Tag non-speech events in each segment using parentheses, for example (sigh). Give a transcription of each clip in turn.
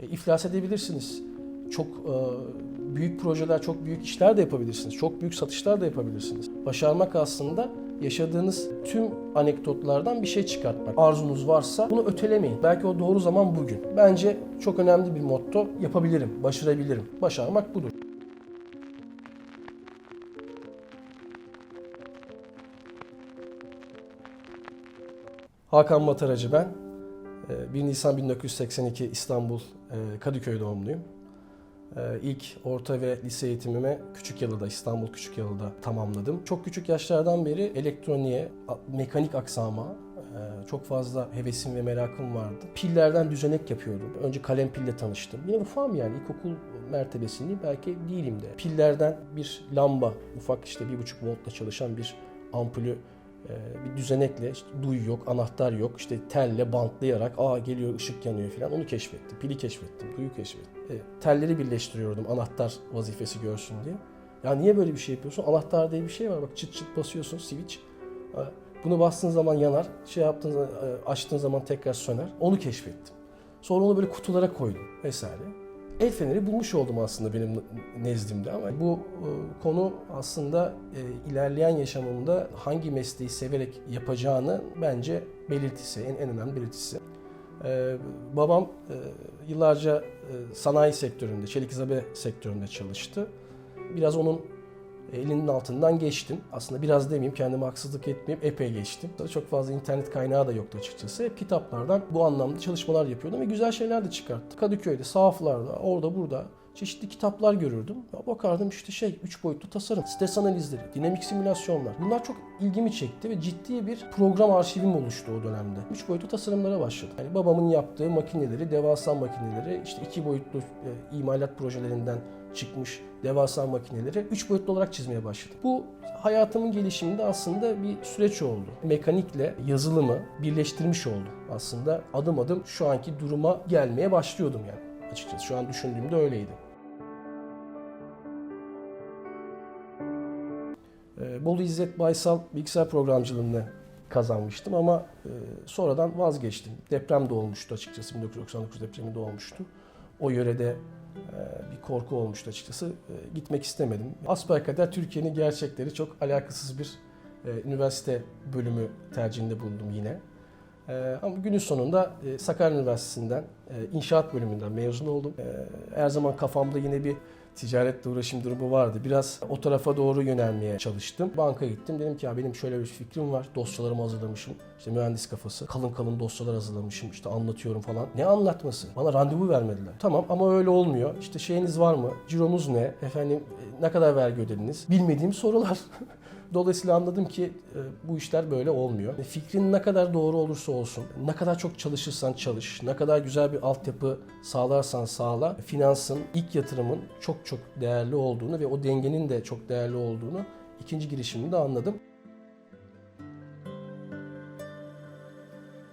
E, iflas edebilirsiniz. Çok e, büyük projeler, çok büyük işler de yapabilirsiniz. Çok büyük satışlar da yapabilirsiniz. Başarmak aslında yaşadığınız tüm anekdotlardan bir şey çıkartmak. Arzunuz varsa bunu ötelemeyin. Belki o doğru zaman bugün. Bence çok önemli bir motto. Yapabilirim, başarabilirim. Başarmak budur. Hakan Mataracı ben. Ee, 1 Nisan 1982 İstanbul e, Kadıköy doğumluyum. Ee, İlk orta ve lise eğitimimi Küçükyalı'da, İstanbul Küçükyalı'da tamamladım. Çok küçük yaşlardan beri elektroniğe, mekanik aksama e, çok fazla hevesim ve merakım vardı. Pillerden düzenek yapıyordum. Önce kalem pille tanıştım. Yine ufam yani ilkokul mertebesindeyim belki değilim de. Pillerden bir lamba, ufak işte 1,5 voltla çalışan bir ampulü bir düzenekle işte duy yok, anahtar yok. işte telle bantlayarak aa geliyor ışık yanıyor falan onu keşfettim. Pili keşfettim, duyu keşfettim. E, telleri birleştiriyordum anahtar vazifesi görsün diye. Ya niye böyle bir şey yapıyorsun? Anahtar diye bir şey var. Bak çıt çıt basıyorsun switch. Bunu bastığın zaman yanar. Şey yaptığın zaman, e, açtığın zaman tekrar söner. Onu keşfettim. Sonra onu böyle kutulara koydum vesaire. El feneri bulmuş oldum aslında benim nezdimde ama bu e, konu aslında e, ilerleyen yaşamımda hangi mesleği severek yapacağını bence belirtisi, en, en önemli belirtisi. E, babam yıllarca sanayi sektöründe, çelik izabe sektöründe çalıştı. Biraz onun elinin altından geçtim. Aslında biraz demeyeyim kendime haksızlık etmeyeyim epey geçtim. Çok fazla internet kaynağı da yoktu açıkçası. Hep kitaplardan bu anlamda çalışmalar yapıyordum ve güzel şeyler de çıkarttı. Kadıköy'de, sahaflarda, orada burada çeşitli kitaplar görürdüm. Ya bakardım işte şey, üç boyutlu tasarım, stres analizleri, dinamik simülasyonlar. Bunlar çok ilgimi çekti ve ciddi bir program arşivim oluştu o dönemde. Üç boyutlu tasarımlara başladım. Yani babamın yaptığı makineleri, devasa makineleri, işte iki boyutlu e, imalat projelerinden çıkmış devasa makineleri 3 boyutlu olarak çizmeye başladım. Bu hayatımın gelişiminde aslında bir süreç oldu. Mekanikle yazılımı birleştirmiş oldum. Aslında adım adım şu anki duruma gelmeye başlıyordum yani açıkçası. Şu an düşündüğümde öyleydi. Ee, Bolu İzzet Baysal bilgisayar programcılığını kazanmıştım ama e, sonradan vazgeçtim. Deprem de olmuştu açıkçası. 1999 depremi de olmuştu. O yörede e, bir korku olmuştu açıkçası. E, Gitmek istemedim. Asbelkader Türkiye'nin gerçekleri çok alakasız bir e, üniversite bölümü tercihinde bulundum yine. Ama günün sonunda Sakarya Üniversitesi'nden inşaat bölümünden mezun oldum. Her zaman kafamda yine bir ticaretle uğraşım durumu vardı. Biraz o tarafa doğru yönelmeye çalıştım. Banka gittim. Dedim ki ya benim şöyle bir fikrim var. Dosyalarımı hazırlamışım. İşte mühendis kafası. Kalın kalın dosyalar hazırlamışım. İşte anlatıyorum falan. Ne anlatması? Bana randevu vermediler. Tamam ama öyle olmuyor. İşte şeyiniz var mı? Cironuz ne? Efendim e, ne kadar vergi ödediniz? Bilmediğim sorular. (laughs) Dolayısıyla anladım ki e, bu işler böyle olmuyor. Fikrin ne kadar doğru olursa olsun, ne kadar çok çalışırsan çalış, ne kadar güzel bir altyapı sağlarsan sağla, finansın, ilk yatırımın çok çok değerli olduğunu ve o dengenin de çok değerli olduğunu ikinci girişimimde anladım.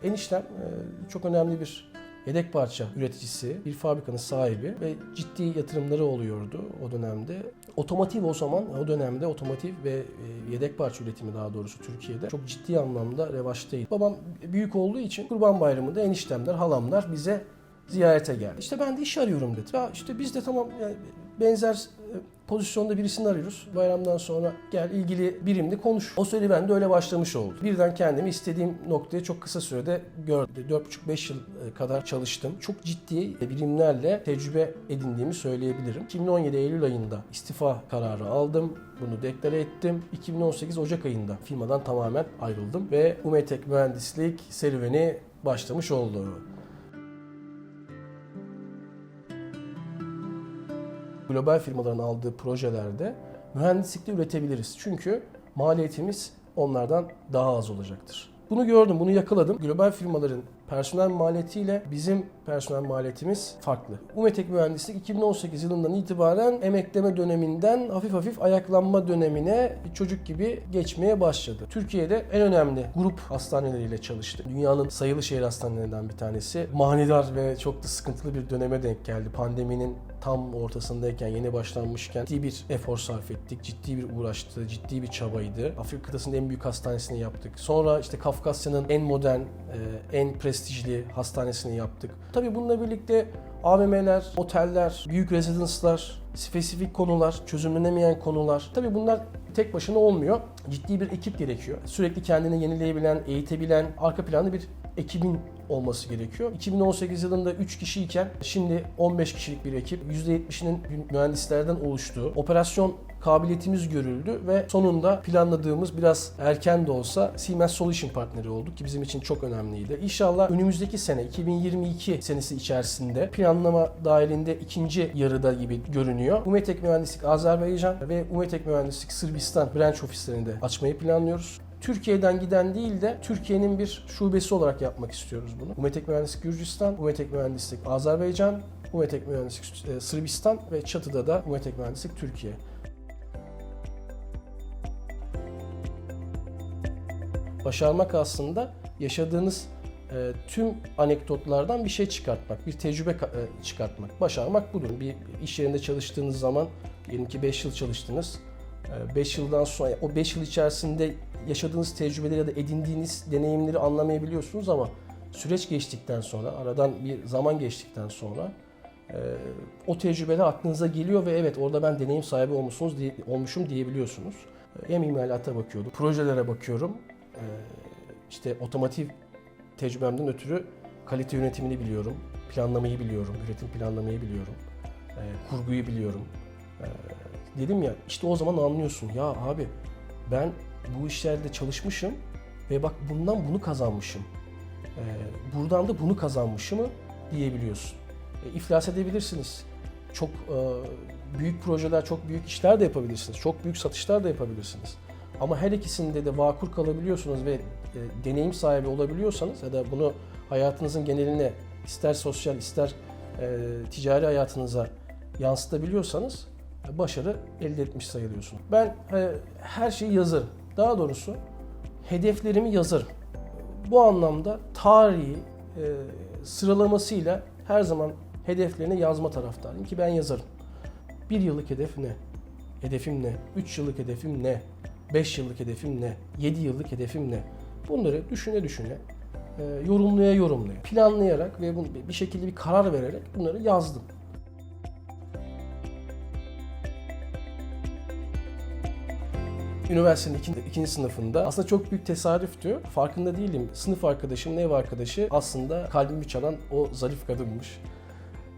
Eniştem e, çok önemli bir yedek parça üreticisi, bir fabrikanın sahibi ve ciddi yatırımları oluyordu o dönemde. Otomotiv o zaman, o dönemde otomotiv ve e, yedek parça üretimi daha doğrusu Türkiye'de çok ciddi anlamda revaçtaydı. Babam büyük olduğu için Kurban Bayramı'nda eniştemler, halamlar bize ziyarete geldi. İşte ben de iş arıyorum dedi. Ya işte biz de tamam yani benzer e, pozisyonda birisini arıyoruz. Bayramdan sonra gel ilgili birimle konuş. O ben de öyle başlamış oldu. Birden kendimi istediğim noktaya çok kısa sürede gördüm. 4,5-5 yıl e, kadar çalıştım. Çok ciddi birimlerle tecrübe edindiğimi söyleyebilirim. 2017 Eylül ayında istifa kararı aldım. Bunu deklare ettim. 2018 Ocak ayında firmadan tamamen ayrıldım ve Umetek mühendislik serüveni başlamış oldu. Global firmaların aldığı projelerde mühendislikte üretebiliriz. Çünkü maliyetimiz onlardan daha az olacaktır. Bunu gördüm, bunu yakaladım. Global firmaların personel maliyetiyle bizim personel maliyetimiz farklı. Umetek Mühendislik 2018 yılından itibaren emekleme döneminden hafif hafif ayaklanma dönemine çocuk gibi geçmeye başladı. Türkiye'de en önemli grup hastaneleriyle çalıştı. Dünyanın sayılı şehir hastanelerinden bir tanesi. Manidar ve çok da sıkıntılı bir döneme denk geldi. Pandeminin tam ortasındayken, yeni başlanmışken ciddi bir efor sarf ettik. Ciddi bir uğraştı, ciddi bir çabaydı. Afrika kıtasının en büyük hastanesini yaptık. Sonra işte Kafkasya'nın en modern, e, en prestijli hastanesini yaptık. Tabii bununla birlikte AVM'ler, oteller, büyük rezidanslar, spesifik konular, çözümlenemeyen konular. Tabii bunlar tek başına olmuyor. Ciddi bir ekip gerekiyor. Sürekli kendini yenileyebilen, eğitebilen, arka planda bir ekibin olması gerekiyor. 2018 yılında 3 kişiyken şimdi 15 kişilik bir ekip %70'inin mühendislerden oluştuğu operasyon kabiliyetimiz görüldü ve sonunda planladığımız biraz erken de olsa Siemens Solution partneri olduk ki bizim için çok önemliydi. İnşallah önümüzdeki sene 2022 senesi içerisinde planlama dahilinde ikinci yarıda gibi görünüyor. Umetek Mühendislik Azerbaycan ve Umetek Mühendislik Sırbistan branch ofislerinde açmayı planlıyoruz. Türkiye'den giden değil de Türkiye'nin bir şubesi olarak yapmak istiyoruz bunu. Umetek Mühendislik Gürcistan, Umetek Mühendislik Azerbaycan, Umetek Mühendislik e, Sırbistan ve çatıda da Umetek Mühendislik Türkiye. Başarmak aslında yaşadığınız e, tüm anekdotlardan bir şey çıkartmak, bir tecrübe e, çıkartmak. Başarmak budur. Bir iş yerinde çalıştığınız zaman, diyelim ki 5 yıl çalıştınız. 5 yıldan sonra, o 5 yıl içerisinde yaşadığınız tecrübeleri ya da edindiğiniz deneyimleri anlamayabiliyorsunuz ama süreç geçtikten sonra, aradan bir zaman geçtikten sonra e, o tecrübeler aklınıza geliyor ve evet orada ben deneyim sahibi olmuşsunuz diye, olmuşum diyebiliyorsunuz. Hem imalata bakıyordum, projelere bakıyorum. E, işte otomotiv tecrübemden ötürü kalite yönetimini biliyorum, planlamayı biliyorum, üretim planlamayı biliyorum, e, kurguyu biliyorum. E, dedim ya işte o zaman anlıyorsun ya abi ben bu işlerde çalışmışım ve bak bundan bunu kazanmışım. E, buradan da bunu kazanmışımı diyebiliyorsun. E, iflas edebilirsiniz. Çok e, büyük projeler, çok büyük işler de yapabilirsiniz. Çok büyük satışlar da yapabilirsiniz. Ama her ikisinde de vakur kalabiliyorsunuz ve e, deneyim sahibi olabiliyorsanız ya da bunu hayatınızın geneline ister sosyal ister e, ticari hayatınıza yansıtabiliyorsanız e, başarı elde etmiş sayılıyorsun. Ben e, her şeyi yazarım. Daha doğrusu hedeflerimi yazarım. Bu anlamda tarihi e, sıralamasıyla her zaman hedeflerini yazma taraftarıyım ki ben yazarım. Bir yıllık hedef ne? Hedefim ne? Üç yıllık hedefim ne? 5 yıllık hedefim ne? 7 yıllık hedefim ne? Bunları düşüne düşüne, e, yorumlaya yorumlaya, planlayarak ve bir şekilde bir karar vererek bunları yazdım. Üniversitenin ikinci, ikinci sınıfında aslında çok büyük tesadüftü. Farkında değilim. Sınıf arkadaşım, ev arkadaşı aslında kalbimi çalan o zarif kadınmış.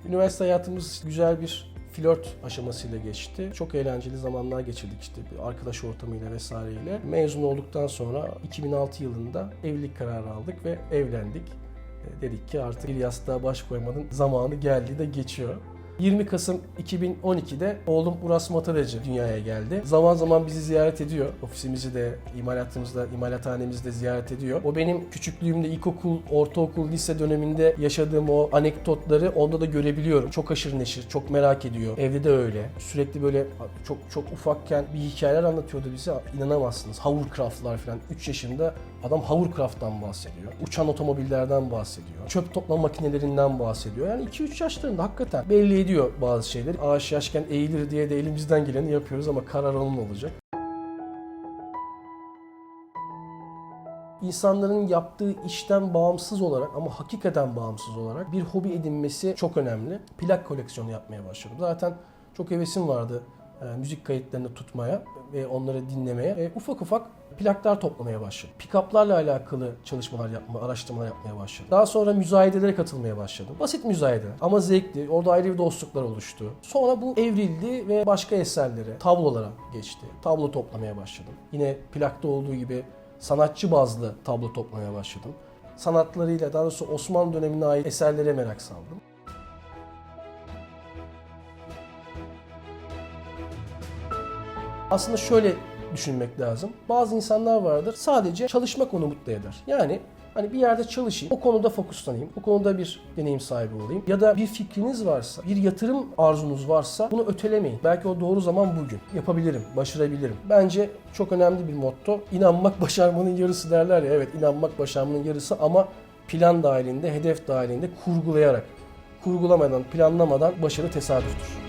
Üniversite hayatımız güzel bir flört aşamasıyla geçti. Çok eğlenceli zamanlar geçirdik işte arkadaş ortamıyla vesaireyle. Mezun olduktan sonra 2006 yılında evlilik kararı aldık ve evlendik. E, Dedik ki artık bir yastığa baş koymanın zamanı geldi de geçiyor. 20 Kasım 2012'de oğlum Uras Mataracı dünyaya geldi. Zaman zaman bizi ziyaret ediyor. Ofisimizi de, imalatımızda, imalathanemizi de ziyaret ediyor. O benim küçüklüğümde ilkokul, ortaokul, lise döneminde yaşadığım o anekdotları onda da görebiliyorum. Çok aşırı neşir, çok merak ediyor. Evde de öyle. Sürekli böyle çok çok ufakken bir hikayeler anlatıyordu bize. İnanamazsınız. Hovercraft'lar falan. 3 yaşında adam hovercraft'tan bahsediyor. Uçan otomobillerden bahsediyor. Çöp toplama makinelerinden bahsediyor. Yani 2-3 yaşlarında hakikaten belli ediyor bazı şeyleri. Ağaç yaşken eğilir diye de elimizden geleni yapıyoruz ama karar onun olacak. İnsanların yaptığı işten bağımsız olarak ama hakikaten bağımsız olarak bir hobi edinmesi çok önemli. Plak koleksiyonu yapmaya başladım. Zaten çok hevesim vardı müzik kayıtlarını tutmaya ve onları dinlemeye. E, ufak ufak plaklar toplamaya başladım. Pick-up'larla alakalı çalışmalar yapma, araştırmalar yapmaya başladım. Daha sonra müzayedelere katılmaya başladım. Basit müzayede ama zevkli. Orada ayrı bir dostluklar oluştu. Sonra bu evrildi ve başka eserlere, tablolara geçti. Tablo toplamaya başladım. Yine plakta olduğu gibi sanatçı bazlı tablo toplamaya başladım. Sanatlarıyla daha doğrusu Osmanlı dönemine ait eserlere merak saldım. Aslında şöyle düşünmek lazım. Bazı insanlar vardır sadece çalışmak onu mutlu eder. Yani hani bir yerde çalışayım, o konuda fokuslanayım, o konuda bir deneyim sahibi olayım. Ya da bir fikriniz varsa, bir yatırım arzunuz varsa bunu ötelemeyin. Belki o doğru zaman bugün. Yapabilirim, başarabilirim. Bence çok önemli bir motto. İnanmak (laughs) başarmanın yarısı derler ya. Evet inanmak başarmanın yarısı ama plan dahilinde, hedef dahilinde kurgulayarak. Kurgulamadan, planlamadan başarı tesadüftür.